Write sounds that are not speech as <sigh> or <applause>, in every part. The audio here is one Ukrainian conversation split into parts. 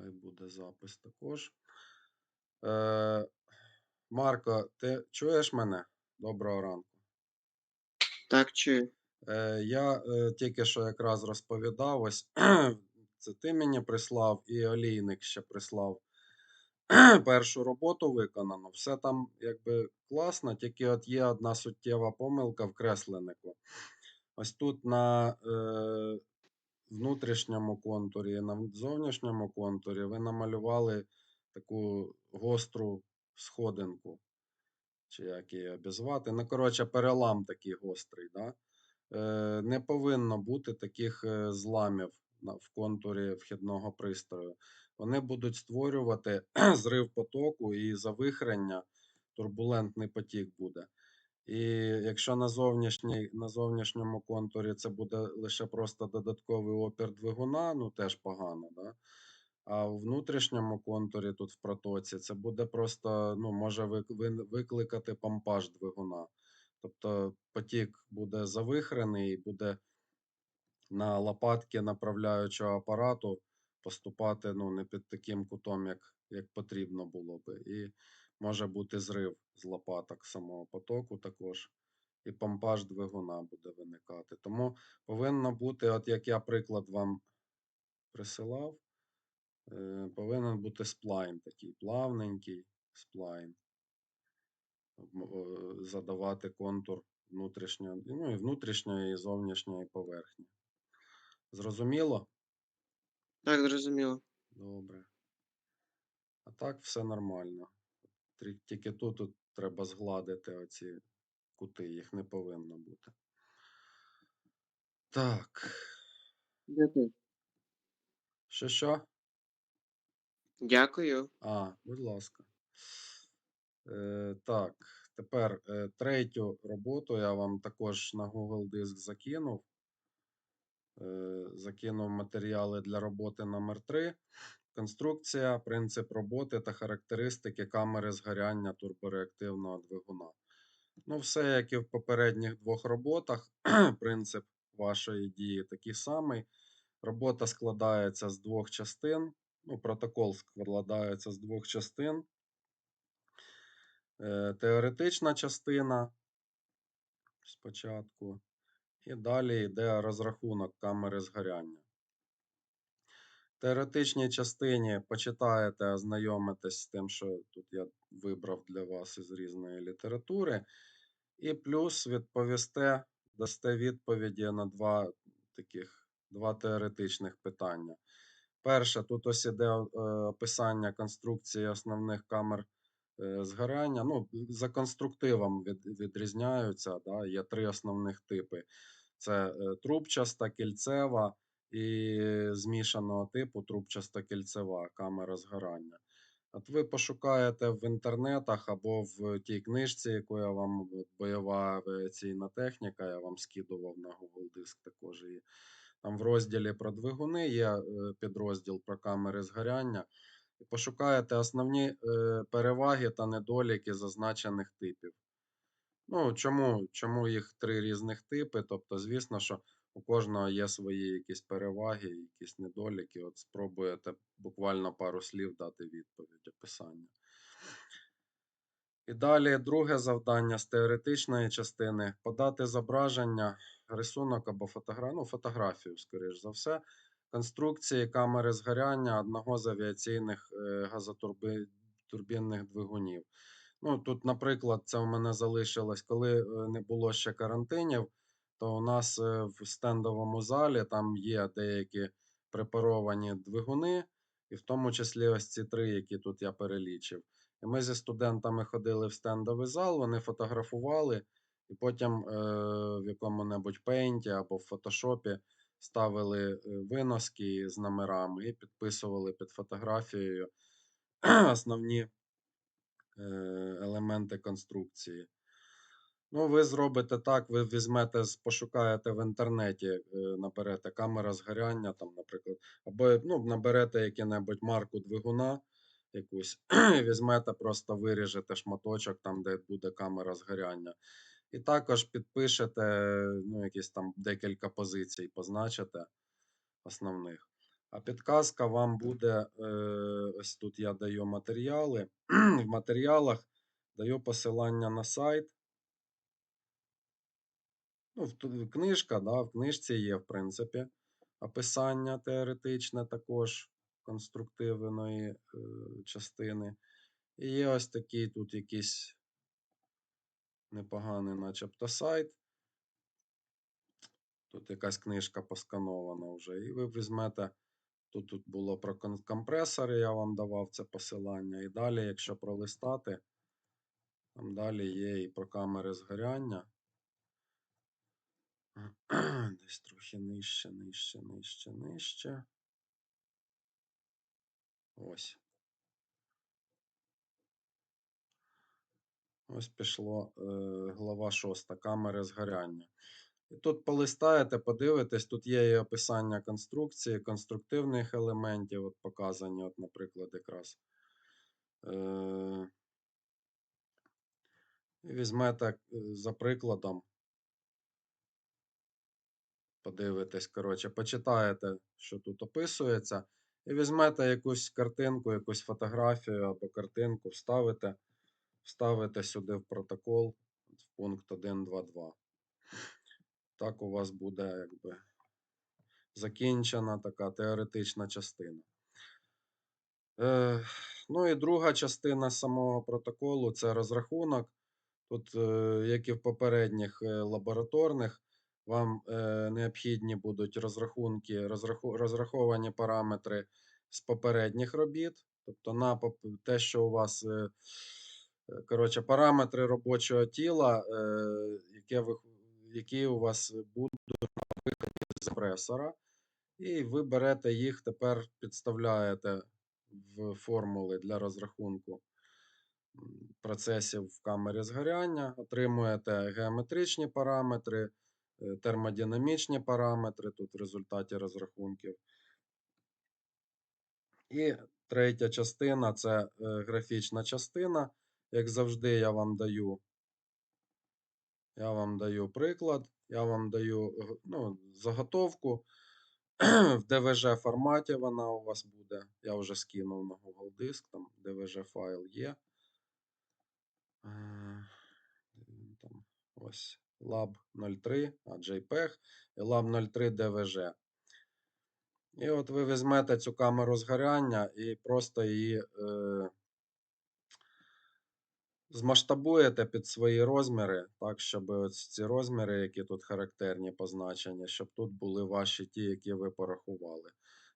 Хай буде запис також. Е, Марко, ти чуєш мене? Доброго ранку. Так, чую. Е, я е, тільки що якраз розповідав, ось <clears throat> це ти мені прислав, і олійник ще прислав <clears throat> першу роботу виконано. Все там якби класно, тільки от є одна суттєва помилка в кресленнику. Ось тут на е, внутрішньому контурі і на зовнішньому контурі ви намалювали таку гостру сходинку. Чи як її обізвати. Ну, коротше, перелам такий гострий. Да? Е, не повинно бути таких е, зламів в контурі вхідного пристрою. Вони будуть створювати <clears throat> зрив потоку і завихрення, турбулентний потік буде. І якщо на, на зовнішньому контурі це буде лише просто додатковий опір двигуна, ну теж погано. Да? А в внутрішньому контурі тут в протоці це буде просто, ну, може викликати помпаж двигуна. Тобто потік буде завихрений і буде на лопатки направляючого апарату поступати ну, не під таким кутом, як, як потрібно було би. І може бути зрив з лопаток самого потоку також. І помпаж двигуна буде виникати. Тому повинно бути, от як я приклад вам присилав, е, повинен бути сплайн такий плавненький сплайн. Е, Задавати контур внутрішньої, ну і внутрішньої і зовнішньої поверхні. Зрозуміло? Так, зрозуміло. Добре. А так все нормально. Тільки тут, тут треба згладити оці кути, їх не повинно бути. Так. Дякую. Що що? Дякую. А, будь ласка. Е, так, тепер е, третю роботу я вам також на Google Диск закинув. Е, закинув матеріали для роботи номер 3 Конструкція, принцип роботи та характеристики камери згоряння турбореактивного двигуна. Ну, все, як і в попередніх двох роботах, <clears throat> принцип вашої дії такий самий. Робота складається з двох частин. Ну, протокол складається з двох частин. Е, Теоретична частина спочатку. І далі йде розрахунок камери згоряння. Теоретичній частині почитаєте, ознайомитесь з тим, що тут я вибрав для вас із різної літератури. І плюс відповісте, дасте відповіді на два таких два теоретичних питання. Перше, тут ось іде е, описання конструкції основних камер е, згоряння. Ну, за конструктивом від, відрізняються. Да? Є три основних типи: це е, трубчаста, кільцева і змішаного типу трубчасто-кільцева камера згорання. От ви пошукаєте в інтернетах або в тій книжці, яку я вам бойова авіаційна техніка, я вам скидував на Google Диск також. І там в розділі про двигуни є е, підрозділ про камери згоряння. І пошукаєте основні е, переваги та недоліки зазначених типів. Ну, чому, чому їх три різних типи? Тобто, звісно, що у кожного є свої якісь переваги, якісь недоліки. От спробуєте буквально пару слів дати відповідь, описання. І далі друге завдання з теоретичної частини подати зображення, рисунок або фотографію, ну, фотографію, скоріш за все, конструкції камери згоряння одного з авіаційних е, газотурбінних двигунів. Ну, тут, наприклад, це у мене залишилось, коли е, не було ще карантинів, то у нас е, в стендовому залі там є деякі препаровані двигуни, і в тому числі ось ці три, які тут я перелічив. І ми зі студентами ходили в стендовий зал, вони фотографували, і потім е, в якому-небудь пейнті або в фотошопі ставили е, виноски з номерами і підписували під фотографією <clears throat> основні е, елементи конструкції. Ну, ви зробите так, ви візьмете, пошукаєте в інтернеті, е, наберете камера згоряння, там, наприклад, або ну, наберете яку-небудь марку двигуна якусь, <clears throat> візьмете, просто виріжете шматочок, там, де буде камера згоряння. І також підпишете ну, якісь там декілька позицій, позначите основних. А підказка вам буде, е, ось тут я даю матеріали. <clears throat> В матеріалах даю посилання на сайт. Ну, книжка, да, в книжці є, в принципі, описання теоретичне також конструктивної е, частини. І є ось такий тут якийсь непоганий, начебто, сайт. Тут якась книжка посканована вже. І ви візьмете. Тут, тут було про компресори, я вам давав це посилання. І далі, якщо пролистати, там далі є і про камери згоряння. <clears throat> Десь трохи нижче, нижче, нижче, нижче. Ось. Ось пішло е, глава 6. Камери згоряння. І тут полистаєте, подивитесь, тут є і описання конструкції, конструктивних елементів, от показані, от, наприклад, якраз. Е, візьмете е, за прикладом. Подивитесь, коротше, почитаєте, що тут описується, і візьмете якусь картинку, якусь фотографію або картинку, вставите, вставите сюди в протокол в пункт 1.2.2. Так у вас буде якби закінчена така теоретична частина. Е, ну і друга частина самого протоколу це розрахунок. Тут, е, як і в попередніх е, лабораторних, вам е, необхідні будуть розрахунки, розраху, розраховані параметри з попередніх робіт. Тобто на те, що у вас е, е, коротше, параметри робочого тіла, е, яке ви, які у вас будуть на виході з компресора. І ви берете їх, тепер підставляєте в формули для розрахунку процесів в камері згоряння, отримуєте геометричні параметри, термодинамічні параметри тут в результаті розрахунків. І третя частина це е, графічна частина. Як завжди, я вам даю. Я вам даю приклад, я вам даю ну, заготовку. <clears throat> В DVG форматі вона у вас буде. Я вже скинув на Google Диск, там DVG файл є. Е, Там, ось lab 03, а JPEG і lab 03 DVG. І от ви візьмете цю камеру згоряння і просто її е, змасштабуєте під свої розміри, так, щоб ці розміри, які тут характерні позначення, щоб тут були ваші ті, які ви порахували.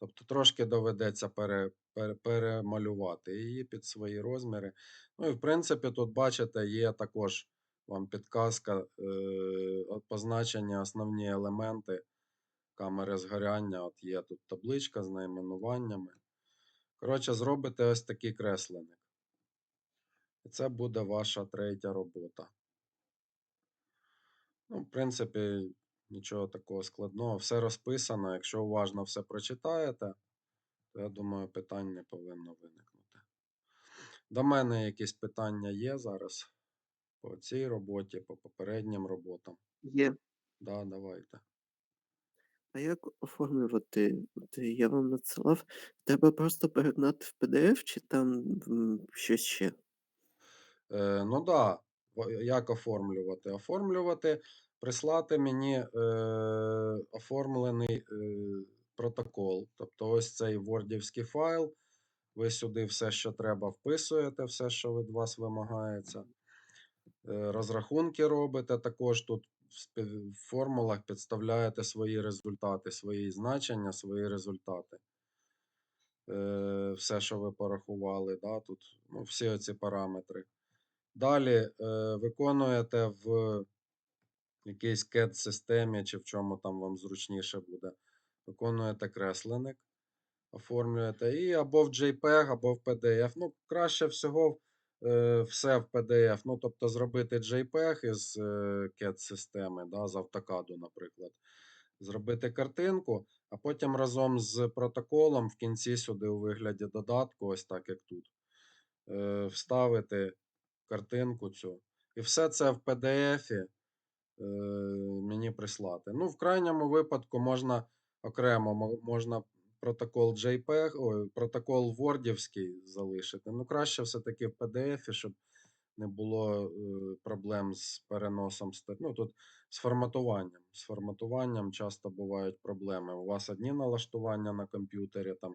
Тобто трошки доведеться пере, пере, перемалювати її під свої розміри. Ну і в принципі, тут бачите, є також вам підказка е, позначення основні елементи камери згоряння. От є тут табличка з найменуваннями. Коротше, зробите ось такий кресленик. І це буде ваша третя робота. Ну, в принципі, нічого такого складного. Все розписано. Якщо уважно все прочитаєте, то я думаю, питань не повинно виникнути. До мене якісь питання є зараз по цій роботі, по попереднім роботам. Є. Да, давайте. А як оформлювати? От я вам надсилав. Треба просто перегнати в PDF чи там м, щось ще? Е, ну да, як оформлювати? Оформлювати, прислати мені е, оформлений е, протокол. Тобто ось цей вордівський файл. Ви сюди все, що треба, вписуєте, все, що від вас вимагається. Е, розрахунки робите. Також тут в формулах підставляєте свої результати, свої значення, свої результати. Е, все, що ви порахували, да, тут ну, всі оці параметри. Далі е, виконуєте в якійсь CAD-системі, чи в чому там вам зручніше буде. Виконуєте кресленик, оформлюєте і або в JPEG, або в PDF. Ну, краще всього все в PDF. Ну, тобто зробити JPEG із е, CAD-системи, да, з автокаду, наприклад. Зробити картинку, а потім разом з протоколом в кінці сюди у вигляді додатку, ось так як тут, е, вставити картинку цю. І все це в PDF е, мені прислати. Ну, в крайньому випадку можна окремо можна протокол JPEG, ой, протокол Wordівський залишити. Ну, краще все-таки в PDF, щоб не було е, проблем з переносом. Ну, тут з форматуванням. З форматуванням часто бувають проблеми. У вас одні налаштування на комп'ютері, там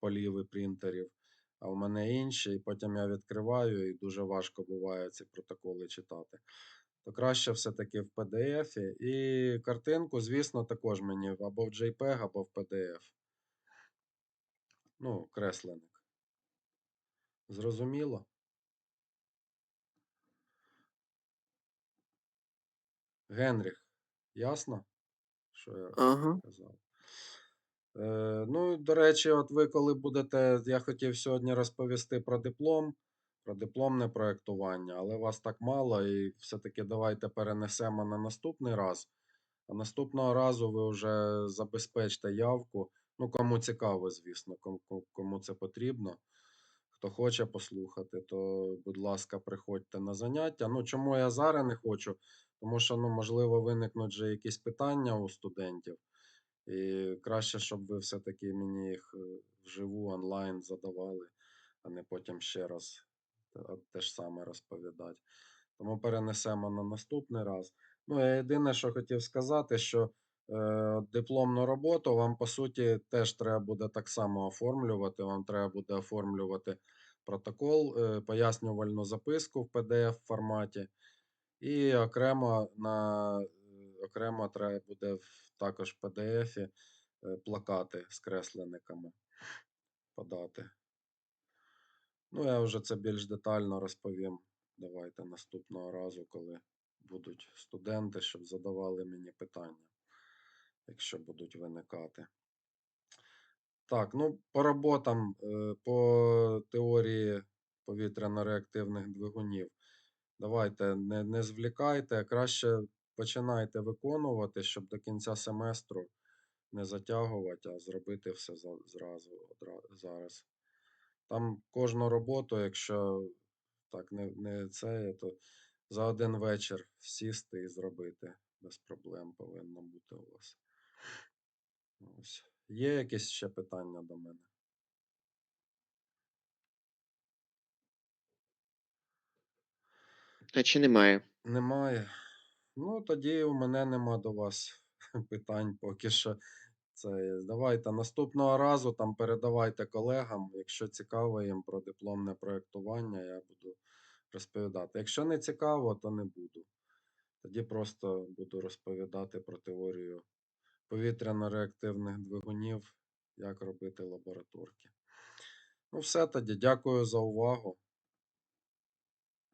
поліви принтерів, а у мене інші, і потім я відкриваю, і дуже важко буває ці протоколи читати. То краще все-таки в PDF. І картинку, звісно, також мені або в JPEG, або в PDF. Ну, кресленик. Зрозуміло? Генріх, ясно? Що я Ага. казав? Е, ну, до речі, от ви коли будете, я хотів сьогодні розповісти про диплом, про дипломне проєктування, але вас так мало, і все-таки давайте перенесемо на наступний раз. А наступного разу ви вже забезпечте явку. Ну, кому цікаво, звісно, кому, це потрібно. Хто хоче послухати, то, будь ласка, приходьте на заняття. Ну, чому я зараз не хочу? Тому що, ну, можливо, виникнуть вже якісь питання у студентів. І краще, щоб ви все-таки мені їх е, вживу онлайн задавали, а не потім ще раз те- ж саме розповідати. Тому перенесемо на наступний раз. Ну, я єдине, що хотів сказати, що дипломну роботу вам, по суті, теж треба буде так само оформлювати. Вам треба буде оформлювати протокол, е, пояснювальну записку в PDF форматі. І окремо на е, окремо треба буде також в PDF е, плакати з кресленниками подати. Ну, я вже це більш детально розповім. Давайте наступного разу, коли будуть студенти, щоб задавали мені питання, якщо будуть виникати. Так, ну по роботам, е, по теорії повітряно-реактивних двигунів. Давайте не, не звлікайте, а краще починайте виконувати, щоб до кінця семестру не затягувати, а зробити все зразу зараз. Там кожну роботу, якщо так не, не це, то за один вечір сісти і зробити без проблем повинно бути у вас. Ось. Є якісь ще питання до мене? А чи немає? Немає. Ну, тоді у мене нема до вас <laughs> питань поки що. Це давайте наступного разу там передавайте колегам, якщо цікаво їм про дипломне проєктування, я буду розповідати. Якщо не цікаво, то не буду. Тоді просто буду розповідати про теорію повітряно-реактивних двигунів, як робити лабораторки. Ну, все тоді. Дякую за увагу.